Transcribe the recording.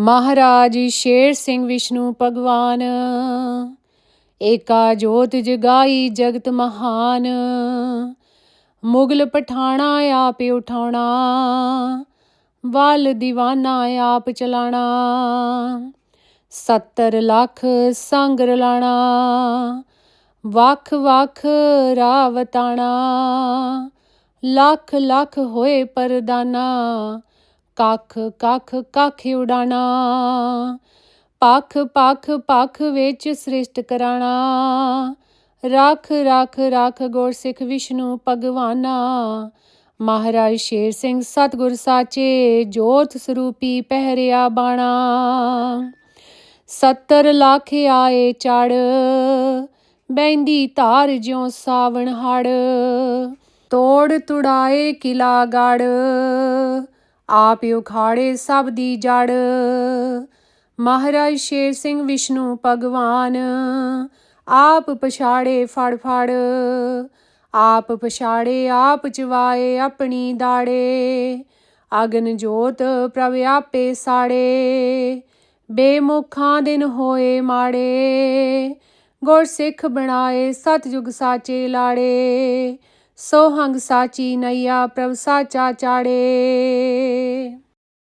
ਮਹਾਰਾਜ ਸ਼ੇਰ ਸਿੰਘ ਵਿਸ਼ਨੂੰ ਭਗਵਾਨ, ਏਕਾ ਜੋਤ ਜਗਾਈ ਜਗਤ ਮਹਾਨ, ਮੁਗਲ ਪਠਾਣਾ ਆਪ ਉਠਾਉਣਾ, ਵੱਲ ਦੀਵਾਨਾ ਆਪ ਚਲਾਣਾ 70 ਲੱਖ ਸੰਗ ਰਲਾਣਾ ਵੱਖ ਵੱਖ ਰਾਵਤਾਣਾ, ਲੱਖ ਲੱਖ ਹੋਏ ਪਰਦਾਨਾ ਕੱਖ ਕੱਖ ਕੱਖ ਉਡਾਣਾ। ਪੱਖ ਪੱਖ ਪੱਖ ਵਿੱਚ ਸ੍ਰਿਸ਼ਟ ਕਰਾਣਾ। ਰੱਖ ਰੱਖ ਰੱਖ ਗੁਰਸਿੱਖ ਵਿਸ਼ਨੂੰ ਭਗਵਾਨਾ। ਮਹਾਰਾਜ ਸ਼ੇਰ ਸਿੰਘ ਸਤਿਗੁਰ ਸਾਚੇ, ਜੋਤ ਸਰੂਪੀ ਪਹਿਰਿਆ ਬਾਣਾ। 70 ਲੱਖ ਆਏ ਚੜ ਬੈਂਦੀ ਧਾਰ ਜਿਉ ਸਾਵਣ ਹੜ। ਤੋੜ ਤੁੜਾਏ ਕਿਲਾ ਗੜ। ਆਪ ਉਖਾੜੇ ਸਭ ਦੀ ਜੜ ਮਹਾਰਾਜ ਸ਼ੇਰ ਸਿੰਘ ਵਿਸ਼ਨੂੰ ਭਗਵਾਨ, ਆਪ ਪਛਾੜੇ ਫੜ ਫੜ। ਆਪ ਪਛਾੜੇ, ਆਪ ਚਵਾਏ ਆਪਣੀ ਦਾੜੇ। ਅਗਨ ਜੋਤ ਪ੍ਰਭ ਆਪੇ ਸਾੜੇ। ਬੇਮੁਖਾਂ ਦਿਨ ਹੋਏ ਮਾੜੇ। ਗੁਰ ਸਿੱਖ ਬਣਾਏ ਸਤਜੁਗ ਸਾਚੇ ਲਾੜੇ। ਸੋਹੰਗ ਸਾਚੀ ਨਈਆ ਪ੍ਰਭ ਸਾਚਾ ਚਾੜੇ।